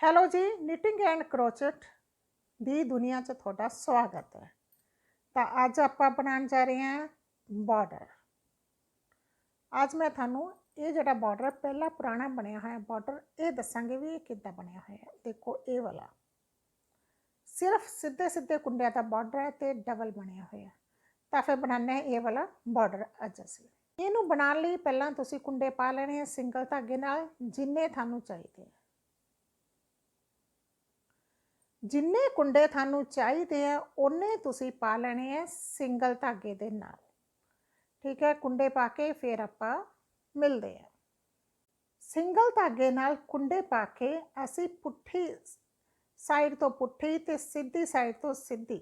Hello ਜੀ knitting and ਕਰੋਚਟ ਦੀ ਦੁਨੀਆ 'ਚ ਤੁਹਾਡਾ ਸਵਾਗਤ ਹੈ। ਤਾਂ ਅੱਜ ਆਪਾਂ ਬਣਾਉਣ ਜਾ ਰਹੇ ਹਾਂ ਬਾਰਡਰ ਅੱਜ ਮੈਂ ਤੁਹਾਨੂੰ ਇਹ ਜਿਹੜਾ ਬਾਰਡਰ ਪਹਿਲਾ ਪੁਰਾਣਾ ਬਣਿਆ ਹੋਇਆ ਬਾਰਡਰ ਇਹ ਦੱਸਾਂਗੇ ਵੀ ਇਹ ਕਿੱਦਾਂ ਬਣਿਆ ਹੋਇਆ ਦੇਖੋ ਇਹ ਵਾਲਾ। ਸਿਰਫ ਸਿੱਧੇ ਸਿੱਧੇ ਕੁੰਡਿਆਂ ਦਾ ਬਾਰਡਰ ਹੈ ਤੇ ਡਬਲ ਬਣਿਆ ਹੋਇਆ ਤਾਂ ਫਿਰ ਬਣਾਉਣਾ ਹੈ ਇਹ ਵਾਲਾ ਬਾਰਡਰ ਅੱਜ ਅਸੀਂ। ਇਹਨੂੰ ਬਣਾਉਣ ਲਈ ਪਹਿਲਾਂ ਤੁਸੀਂ ਕੁੰਡੇ ਪਾ ਲੈਣੇ ਆ ਸਿੰਗਲ ਧਾਗੇ ਨਾਲ, ਜਿੰਨੇ ਤੁਹਾਨੂੰ ਚਾਹੀਦੇ ਆ ਜਿੰਨੇ ਕੁੰਡੇ ਤੁਹਾਨੂੰ ਚਾਹੀਦੇ ਆ ਉਹਨੇ ਤੁਸੀਂ ਪਾ ਲੈਣੇ ਆ ਸਿੰਗਲ ਧਾਗੇ ਦੇ ਨਾਲ ਠੀਕ ਹੈ ਕੁੰਡੇ ਪਾ ਕੇ ਫਿਰ ਆਪਾਂ ਮਿਲਦੇ ਆ ਸਿੰਗਲ ਧਾਗੇ ਨਾਲ ਕੁੰਡੇ ਪਾ ਕੇ ਅਸੀਂ ਪੁੱਠੀ ਸਾਈਡ ਤੋਂ ਪੁੱਠੀ ਤੇ ਸਿੱਧੀ ਸਾਈਡ ਤੋਂ ਸਿੱਧੀ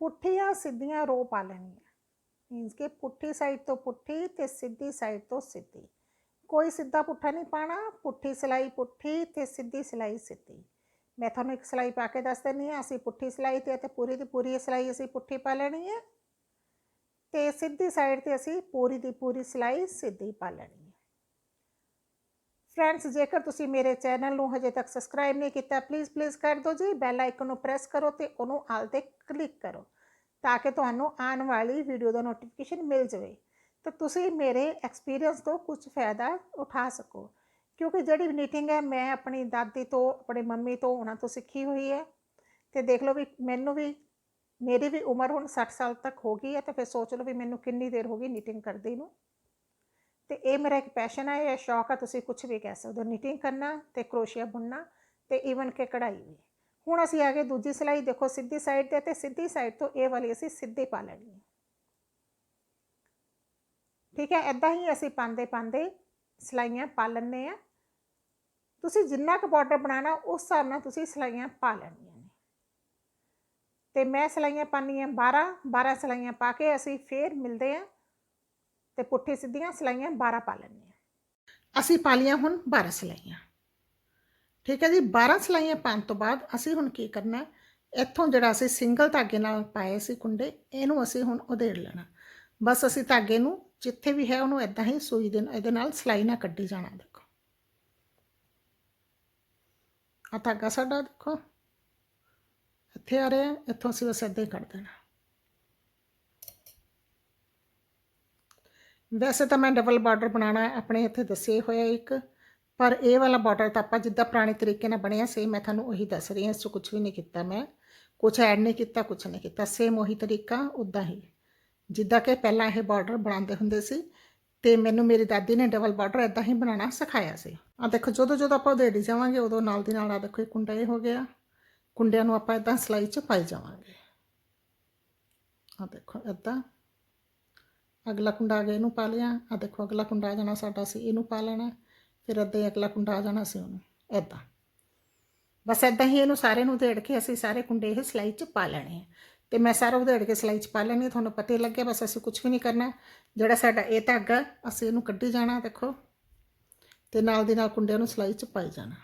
ਪੁੱਠੀਆਂ ਸਿੱਧੀਆਂ ਰੋ ਪਾ ਲੈਣੀਆਂ ਮੀਨਸ ਕਿ ਪੁੱਠੀ ਸਾਈਡ ਤੋਂ ਪੁੱਠੀ ਤੇ ਸਿੱਧੀ ਸਾਈਡ ਤੋਂ ਸਿੱਧੀ ਕੋਈ ਸਿੱਧਾ ਪੁੱਠਾ ਨਹੀਂ ਪਾਣਾ ਪੁੱਠੀ ਸਿਲਾਈ ਪੁੱਠੀ ਤੇ ਸਿੱਧੀ ਸਿਲਾਈ ਸਿੱਧੀ ਮੈਂ ਤੁਹਾਨੂੰ ਇੱਕ ਸਿਲਾਈ ਪਾ ਕੇ ਦੱਸ ਦਿੰਦੀ ਹਾਂ, ਅਸੀਂ ਪੁੱਠੀ ਸਿਲਾਈ ਤੇ ਤੇ ਪੂਰੀ ਦੀ ਪੂਰੀ ਸਿਲਾਈ ਅਸੀਂ ਪੁੱਠੀ ਪਾ ਲੈਣੀ ਹੈ ਤੇ ਸਿੱਧੀ ਸਾਈਡ ਤੇ ਅਸੀਂ ਪੂਰੀ ਦੀ ਪੂਰੀ ਸਿਲਾਈ ਸਿੱਧੀ ਪਾ ਲੈਣੀ ਹੈ। ਫਰੈਂਡਸ, ਜੇਕਰ ਤੁਸੀਂ ਮੇਰੇ ਚੈਨਲ ਨੂੰ ਹਜੇ ਤੱਕ ਸਬਸਕ੍ਰਾਈਬ ਨਹੀਂ ਕੀਤਾ ਪਲੀਜ਼ ਪਲੀਜ਼ ਕਰ ਦਿਓ ਜੀ। ਬੈਲ ਆਈਕਨ ਨੂੰ ਪ੍ਰੈਸ ਕਰੋ ਤੇ ਉਹਨੂੰ ਆਲ ਤੇ ਕਲਿੱਕ ਕਰੋ ਤਾਂ ਕਿ ਤੁਹਾਨੂੰ ਆਉਣ ਵਾਲੀ ਵੀਡੀਓ ਦਾ ਨੋਟੀਫਿਕੇਸ਼ਨ ਮਿਲ ਜਾਵੇ। ਤਾਂ ਤੁਸੀਂ ਮੇਰੇ ਐਕਸਪੀਰੀਅੰਸ ਤੋਂ ਕੁਝ ਫਾਇਦਾ ਉਠਾ ਸਕੋ। ਕਿਉਂਕਿ ਜਿਹੜੀ ਨੀਟਿੰਗ ਹੈ ਮੈਂ ਆਪਣੀ ਦਾਦੀ ਤੋਂ ਆਪਣੇ ਮੰਮੀ ਤੋਂ ਉਹਨਾਂ ਤੋਂ ਸਿੱਖੀ ਹੋਈ ਹੈ ਤੇ ਦੇਖ ਲਓ ਵੀ ਮੈਨੂੰ ਵੀ ਮੇਰੀ ਵੀ ਉਮਰ ਹੁਣ 60 ਸਾਲ ਤੱਕ ਹੋ ਗਈ ਹੈ ਤਾਂ ਫਿਰ ਸੋਚ ਲਓ ਵੀ ਮੈਨੂੰ ਕਿੰਨੀ ਦੇਰ ਹੋ ਗਈ ਨੀਟਿੰਗ ਕਰਦੀ ਨੂੰ ਤੇ ਇਹ ਮੇਰਾ ਇੱਕ ਪੈਸ਼ਨ ਹੈ ਇਹ ਸ਼ੌਕ ਹੈ ਤੁਸੀਂ ਕੁਝ ਵੀ ਕਹਿ ਸਕਦੇ ਹੋ ਨੀਟਿੰਗ ਕਰਨਾ ਤੇ ਕਰੋਸ਼ੀਆ ਬੁਣਨਾ ਤੇ ਈਵਨ ਕਿ ਕਢਾਈ ਵੀ ਹੁਣ ਅਸੀਂ ਆ ਗਏ ਦੂਜੀ ਸਿਲਾਈ ਦੇਖੋ ਸਿੱਧੀ ਸਾਈਡ ਤੇ ਤੇ ਸਿੱਧੀ ਸਾਈਡ ਤੋਂ ਇਹ ਵਾਲੀ ਅਸੀਂ ਸਿੱਧੀ ਪਾ ਲੈਣੀ ਹੈ ਠੀਕ ਹੈ ਐਦਾਂ ਹੀ ਅਸੀਂ ਪਾਉਂਦੇ ਪਾਉਂਦੇ ਸਿਲਾਈਆਂ ਪਾ ਲੈਂਦੇ ਆ ਤੁਸੀਂ ਜਿੰਨਾ ਕੁ ਬਾਰਡਰ ਬਣਾਉਣਾ, ਉਸ ਹਿਸਾਬ ਨਾਲ ਤੁਸੀਂ ਸਿਲਾਈਆਂ ਪਾ ਲੈਣੀਆਂ ਨੇ। ਤੇ ਮੈਂ ਸਿਲਾਈਆਂ ਪਾਣੀਆਂ 12 12 ਸਿਲਾਈਆਂ ਪਾ ਕੇ ਅਸੀਂ ਫੇਰ ਮਿਲਦੇ ਆ ਤੇ ਪੁੱਠੇ ਸਿੱਧੀਆਂ ਸਿਲਾਈਆਂ 12 ਪਾ ਲੈਂਦੇ ਆ ਅਸੀਂ ਪਾ ਲੀਆਂ ਹੁਣ 12 ਸਿਲਾਈਆਂ। ਠੀਕ ਹੈ ਜੀ 12 ਸਿਲਾਈਆਂ ਪਾਉਣ ਤੋਂ ਬਾਅਦ ਅਸੀਂ ਹੁਣ ਕੀ ਕਰਨਾ, ਇੱਥੋਂ ਜਿਹੜਾ ਅਸੀਂ ਸਿੰਗਲ ਧਾਗੇ ਨਾਲ ਪਾਏ ਸੀ ਕੁੰਡੇ, ਇਹਨੂੰ ਅਸੀਂ ਹੁਣ ਉਧੇੜ ਲੈਣਾ। ਬਸ ਅਸੀਂ ਧਾਗੇ ਨੂੰ ਜਿੱਥੇ ਵੀ ਹੈ ਉਹਨੂੰ ਇਦਾਂ ਹੀ ਸੂਈ ਦੇ, ਇਹਦੇ ਨਾਲ ਸਿਲਾਈ ਨਾ ਕੱਢੀ ਜਾਣਾ, ਦੇਖੋ। ਆ ਧਾਗਾ ਸਾਡਾ ਦੇਖੋ। ਇੱਥੇ ਆ ਰਿਹਾ, ਇੱਥੋਂ ਅਸੀਂ ਬਸ ਏਦਾਂ ਹੀ ਕੱਢ ਦੇਣਾ। ਵੈਸੇ ਤਾਂ ਮੈਂ ਡਬਲ ਬਾਰਡਰ ਬਣਾਉਣਾ ਆਪਣੇ ਇੱਥੇ ਦੱਸੇ ਹੋਇਆ ਇੱਕ, ਪਰ ਇਹ ਵਾਲਾ ਬਾਰਡਰ ਤਾਂ ਆਪਾਂ ਜਿੱਦਾਂ ਪੁਰਾਣੇ ਤਰੀਕੇ ਨਾਲ ਬਣਿਆ ਸੇਮ ਮੈਂ ਤੁਹਾਨੂੰ ਉਹੀ ਦੱਸ ਰਹੀ ਹਾਂ, ਇਸ 'ਚ ਕੁਝ ਵੀ ਨਹੀਂ ਕੀਤਾ ਮੈਂ। ਕੁਝ ਐਡ ਨਹੀਂ ਕੀਤਾ ਕੁਝ ਨਹੀਂ ਕੀਤਾ ਸੇਮ ਉਹੀ ਤਰੀਕਾ ਉਦਾਂ ਹੀ। ਜਿੱਦਾਂ ਕਿ ਪਹਿਲਾਂ ਇਹ ਬਾਰਡਰ ਬਣਾਉਂਦੇ ਹੁੰਦੇ ਸੀ ਤੇ ਮੈਨੂੰ ਮੇਰੀ ਦਾਦੀ ਨੇ ਡਬਲ ਬਾਰਡਰ ਇਦਾਂ ਹੀ ਬਣਾਉਣਾ ਸਿਖਾਇਆ ਸੀ। ਆ ਦੇਖੋ, ਜਦੋਂ ਜਦੋਂ ਆਪਾਂ ਉਧੇੜੀ ਜਾਵਾਂਗੇ, ਉਦੋਂ ਨਾਲ ਦੀ ਨਾਲ ਆ ਦੇਖੋ, ਇਹ ਕੁੰਡਾ ਇਹ ਹੋ ਗਿਆ। ਕੁੰਡਿਆਂ ਨੂੰ ਆਪਾਂ ਇਦਾਂ ਸਲਾਈ 'ਚ ਪਾਈ ਜਾਵਾਂਗੇ। ਆ ਦੇਖੋ ਇਦਾਂ ਅਗਲਾ ਕੁੰਡਾ ਆ ਗਿਆ, ਇਹਨੂੰ ਪਾ ਲਿਆ। ਆ ਦੇਖੋ, ਅਗਲਾ ਕੁੰਡਾ ਆ ਜਾਣਾ ਸਾਡਾ ਸੀ, ਇਹਨੂੰ ਪਾ ਲੈਣਾ। ਫਿਰ ਅੱਧੇ ਅਗਲਾ ਕੁੰਡਾ ਆ ਜਾਣਾ ਸੀ ਉਹਨੂੰ ਇਦਾਂ ਬਸ ਇਦਾਂ ਹੀ ਇਹਨੂੰ ਸਾਰੇ ਨੂੰ ਉਧੇੜ ਕੇ ਅਸੀਂ ਸਾਰੇ ਕੁੰਡੇ ਇਹ ਸਲਾਈ 'ਚ ਪਾ ਲੈਣੇ ਆ। ਤੇ ਮੈਂ ਸਾਰਾ ਉਧੇੜ ਕੇ ਸਿਲਾਈ 'ਚ ਪਾ ਲੈਣੀ ਤੁਹਾਨੂੰ ਪਤਾ ਹੀ ਲੱਗਿਆ, ਬਸ ਅਸੀਂ ਕੁਝ ਵੀ ਨਹੀਂ ਕਰਨਾ। ਜਿਹੜਾ ਸਾਡਾ ਇਹ ਧਾਗਾ, ਅਸੀਂ ਇਹਨੂੰ ਕੱਢੀ ਜਾਣਾ, ਦੇਖੋ। ਤੇ ਨਾਲ ਦੀ ਨਾਲ ਕੁੰਡਿਆਂ ਨੂੰ ਸਿਲਾਈ 'ਚ ਪਾਈ ਜਾਣਾ।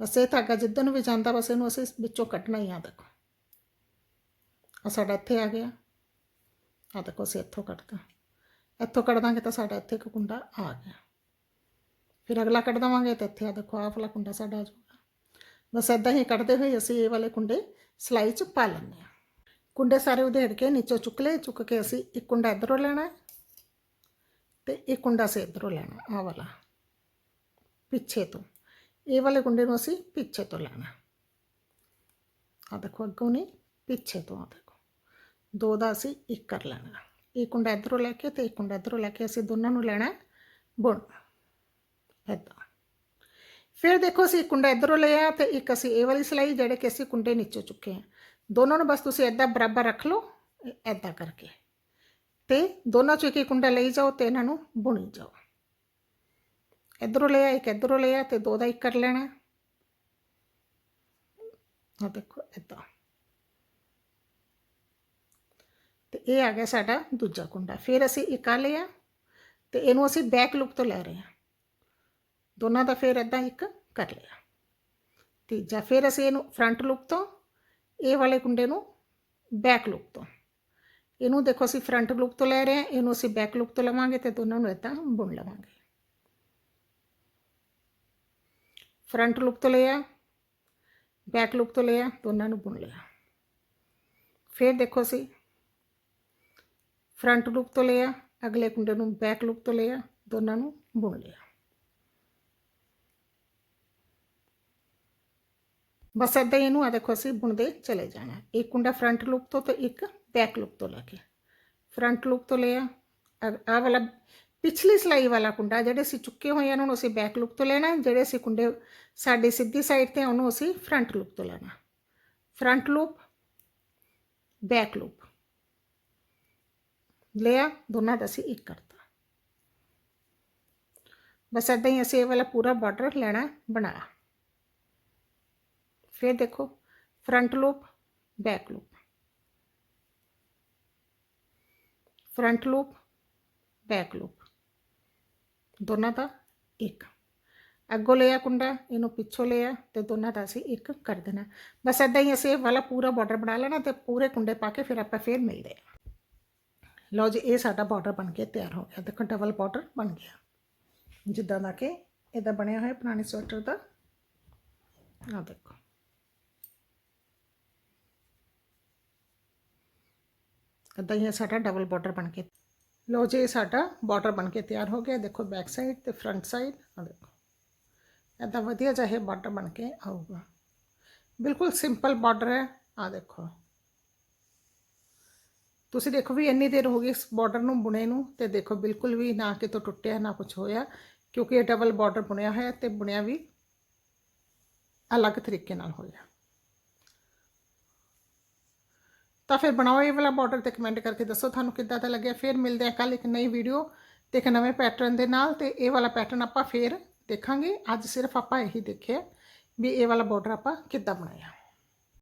ਬਸ ਇਹ ਧਾਗਾ ਜਿੱਦਨ ਵੀ ਜਾਂਦਾ, ਬਸ ਇਹਨੂੰ ਅਸੀਂ ਵਿੱਚੋਂ ਕੱਢਣਾ ਹੀ ਆ, ਦੇਖੋ। ਆ ਸਾਡਾ ਇੱਥੇ ਆ ਗਿਆ। ਆ ਦੇਖੋ, ਅਸੀਂ ਇੱਥੋਂ ਕੱਢਦਾ ਇੱਥੋਂ ਕੱਢ ਦਾਂਗੇ ਤਾਂ ਸਾਡਾ ਇੱਥੇ ਇੱਕ ਕੁੰਡਾ ਆ ਗਿਆ। ਫਿਰ ਅਗਲਾ ਕੱਢ ਦਵਾਂਗੇ ਤਾਂ ਇੱਥੇ ਆ ਦੇਖੋ, ਆਹ ਵਾਲਾ ਕੁੰਡਾ ਸਾਡਾ ਆ ਜਾਊਗਾ। ਬਸ ਇਦਾਂ ਹੀ ਕੱਢਦੇ ਹੋਏ ਅਸੀਂ ਇਹ ਵਾਲੇ ਕੁੰਡੇ ਸਿਲਾਈ 'ਚ ਪਾ ਲੈਂਦੇ ਹਾਂ। ਕੁੰਡੇ ਸਾਰੇ ਉਧੇੜ ਕੇ ਨੀਚੋਂ ਚੁੱਕ ਲਏ, ਚੁੱਕ ਕੇ ਅਸੀਂ ਇੱਕ ਕੁੰਡਾ ਇਧਰੋਂ ਲੈਣਾ ਤੇ ਇੱਕ ਕੁੰਡਾ ਸੇ ਇਧਰੋਂ ਲੈਣਾ ਆਹ ਵਾਲਾ, ਪਿੱਛੇ ਤੋਂ। ਇਹ ਵਾਲੇ ਕੁੰਡੇ ਨੂੰ ਅਸੀਂ ਪਿੱਛੇ ਤੋਂ ਲੈਣਾ ਆ ਦੇਖੋ ਅੱਗੋਂ ਨਹੀਂ, ਪਿੱਛੇ ਤੋਂ ਆ ਦੇਖੋ। ਦੋ ਦਾ ਅਸੀਂ ਇੱਕ ਕਰ ਲੈਣਾ ਇਹ ਕੁੰਡਾ ਇਧਰੋਂ ਲੈ ਕੇ ਤੇ ਇੱਕ ਕੁੰਡਾ ਇਧਰੋਂ ਲੈ ਕੇ ਅਸੀਂ ਦੋਨਾਂ ਨੂੰ ਲੈਣਾ ਬੁਣ। ਇਦਾਂ ਫਿਰ ਦੇਖੋ ਅਸੀਂ ਕੁੰਡਾ ਇਧਰੋਂ ਲਿਆ ਤੇ ਇੱਕ ਅਸੀਂ ਇਹ ਵਾਲੀ ਸਿਲਾਈ, ਜਿਹੜੇ ਕਿ ਅਸੀਂ ਕੁੰਡੇ ਨੀਚੋਂ ਚੁੱਕੇ ਆ ਦੋਨੋਂ ਨੂੰ ਬਸ ਤੁਸੀਂ ਇਦਾਂ ਬਰਾਬਰ ਰੱਖ ਲਓ ਇਦਾਂ ਕਰਕੇ। ਤੇ ਦੋਨਾਂ ਚੋਂ ਇੱਕ ਇੱਕ ਕੁੰਡਾ ਲਈ ਜਾਓ ਤੇ ਇਹਨਾਂ ਨੂੰ ਬੁਣੀ ਜਾਓ। ਇਧਰੋਂ ਲਿਆ, ਇੱਕ ਇਧਰੋਂ ਲਿਆ ਤੇ ਦੋ ਦਾ ਇੱਕ ਕਰ ਲੈਣਾ। ਆ ਦੇਖੋ ਇਦਾਂ ਤੇ ਇਹ ਆ ਗਿਆ ਸਾਡਾ ਦੂਜਾ ਕੁੰਡਾ। ਫਿਰ ਅਸੀਂ ਇੱਕ ਆ ਲਿਆ ਤੇ ਇਹਨੂੰ ਅਸੀਂ ਬੈਕ ਲੁੱਕ ਤੋਂ ਲੈ ਰਹੇ ਹਾਂ। ਦੋਨਾਂ ਦਾ ਫਿਰ ਇਦਾਂ ਇੱਕ ਕਰ ਲਿਆ। ਤੀਜਾ, ਫਿਰ ਅਸੀਂ ਇਹਨੂੰ ਫਰੰਟ ਲੁੱਕ ਤੋਂ ਇਹ ਵਾਲੇ ਕੁੰਡੇ ਨੂੰ ਬੈਕ ਲੁੱਕ ਤੋਂ। ਇਹਨੂੰ ਦੇਖੋ ਅਸੀਂ ਫਰੰਟ ਲੁੱਕ ਤੋਂ ਲੈ ਰਹੇ ਹਾਂ, ਇਹਨੂੰ ਅਸੀਂ ਬੈਕ ਲੁੱਕ ਤੋਂ ਲਵਾਂਗੇ ਤੇ ਦੋਨਾਂ ਨੂੰ ਇਦਾਂ ਬੁਣ ਲਵਾਂਗੇ। ਫਰੰਟ ਲੁੱਕ ਤੋਂ ਲਿਆ ਬੈਕ ਲੁੱਕ ਤੋਂ ਲਿਆ, ਦੋਨਾਂ ਨੂੰ ਬੁਣ ਲਿਆ। ਫਿਰ ਦੇਖੋ ਅਸੀਂ ਫਰੰਟ ਲੁੱਕ ਤੋਂ ਲਿਆ, ਅਗਲੇ ਕੁੰਡੇ ਨੂੰ ਬੈਕ ਲੁੱਕ ਤੋਂ ਲਿਆ, ਦੋਨਾਂ ਨੂੰ ਬੁਣ ਲਿਆ। ਬਸ ਏਦਾਂ ਹੀ ਇਹਨੂੰ ਆ ਦੇਖੋ ਅਸੀਂ ਬੁਣਦੇ ਚਲੇ ਜਾਣਾ। ਇੱਕ ਕੁੰਡਾ ਫਰੰਟ ਲੂਪ ਤੋਂ ਤੇ ਇੱਕ ਬੈਕ ਲੂਪ ਤੋਂ ਲੈ ਕੇ। ਫਰੰਟ ਲੂਪ ਤੋਂ ਲਿਆ। ਆ ਵਾਲਾ ਪਿਛਲੀ ਸਲਾਈ ਵਾਲਾ ਕੁੰਡਾ, ਜਿਹੜੇ ਅਸੀਂ ਚੁੱਕੇ ਹੋਏ ਆ, ਉਹਨਾਂ ਨੂੰ ਅਸੀਂ ਬੈਕ ਲੂਪ ਤੋਂ ਲੈਣਾ। ਜਿਹੜੇ ਅਸੀਂ ਕੁੰਡੇ ਸਾਡੀ ਸਿੱਧੀ ਸਾਈਡ ਤੇ ਉਹਨੂੰ ਅਸੀਂ ਫਰੰਟ ਲੂਪ ਤੋਂ ਲੈਣਾ। ਫਰੰਟ ਲੂਪ ਬੈਕ ਲੂਪ ਲਿਆ, ਦੋਨਾਂ ਦਾ ਅਸੀਂ ਇੱਕ ਕਰਤਾ। ਬਸ ਏਦਾਂ ਹੀ ਅਸੀਂ ਇਹ ਵਾਲਾ ਪੂਰਾ ਬਾਰਡਰ ਲੈਣਾ ਬਣਾਇਆ ਫਿਰ ਦੇਖੋ front loop back loop front loop back loop ਦੋਨਾਂ ਦਾ ਇੱਕ ਅੱਗੋਂ ਲਿਆ ਕੁੰਡਾ ਇਹਨੂੰ ਪਿੱਛੋਂ ਲਿਆ ਤੇ ਦੋਨਾਂ ਦਾ ਅਸੀਂ ਇੱਕ ਕਰ ਦੇਣਾ ਬਸ ਏਦਾਂ ਹੀ ਅਸੀਂ ਇਹ ਵਾਲਾ ਪੂਰਾ ਬਾਰਡਰ ਬਣਾ ਲੈਣਾ ਤੇ ਪੂਰੇ ਕੁੰਡੇ ਪਾ ਕੇ ਫਿਰ ਆਪਾਂ ਫੇਰ ਮਿਲਦੇ ਹਾਂ ਲਓ ਜੀ ਇਹ ਸਾਡਾ ਬਾਰਡਰ ਬਣ ਕੇ ਤਿਆਰ ਹੋ ਗਿਆ ਦੇਖੋ ਡਬਲ ਬਾਰਡਰ ਬਣ ਗਿਆ ਜਿੱਦਾਂ ਦਾ ਕਿ ਇਹਦਾ ਬਣਿਆ ਹੋਇਆ ਪੁਰਾਣੇ ਸਵੈਟਰ ਦਾ ਆ ਦੇਖੋ ਇੱਦਾਂ ਹੀ ਇਹ ਸਾਡਾ ਡਬਲ ਬਾਰਡਰ ਬਣ ਕੇ ਲਓ ਜੀ, ਇਹ ਸਾਡਾ ਬਾਰਡਰ ਬਣ ਕੇ ਤਿਆਰ ਹੋ ਗਿਆ। ਦੇਖੋ ਬੈਕ ਸਾਈਡ ਤੇ ਫਰੰਟ ਸਾਈਡ ਆ ਦੇਖੋ। ਇੱਦਾਂ ਵਧੀਆ ਜਿਹਾ ਇਹ ਬਾਰਡਰ ਬਣ ਕੇ ਆਊਗਾ। ਬਿਲਕੁਲ ਸਿੰਪਲ ਬਾਰਡਰ ਹੈ ਆ ਦੇਖੋ। ਤੁਸੀਂ ਦੇਖੋ ਵੀ ਇੰਨੀ ਦੇਰ ਹੋ ਗਈ ਇਸ ਬਾਰਡਰ ਨੂੰ ਬੁਣੇ ਨੂੰ ਤੇ ਦੇਖੋ ਬਿਲਕੁਲ ਵੀ ਨਾ ਕਿਤੋਂ ਟੁੱਟਿਆ, ਨਾ ਕੁਝ ਹੋਇਆ, ਕਿਉਂਕਿ ਇਹ ਡਬਲ ਬਾਰਡਰ ਬੁਣਿਆ ਹੋਇਆ ਤੇ ਬੁਣਿਆ ਵੀ ਅਲੱਗ ਤਰੀਕੇ ਨਾਲ ਹੋਇਆ। ਤਾਂ ਫਿਰ ਬਣਾਓ ਇਹ ਵਾਲਾ ਬਾਰਡਰ ਤੇ ਕਮੈਂਟ ਕਰਕੇ ਦੱਸੋ ਤੁਹਾਨੂੰ ਕਿੱਦਾਂ ਦਾ ਲੱਗਿਆ। ਫਿਰ ਮਿਲਦੇ ਆ ਕੱਲ ਇੱਕ ਨਈ ਵੀਡੀਓ ਤੇ ਇੱਕ ਨਵੇਂ ਪੈਟਰਨ ਦੇ ਨਾਲ ਤੇ ਇਹ ਵਾਲਾ ਪੈਟਰਨ ਆਪਾਂ ਫੇਰ ਦੇਖਾਂਗੇ। ਅੱਜ ਸਿਰਫ ਆਪਾਂ ਇਹੀ ਦੇਖਿਆ ਵੀ ਇਹ ਵਾਲਾ ਬਾਰਡਰ ਆਪਾਂ ਕਿੱਦਾਂ ਬਣਾਇਆ।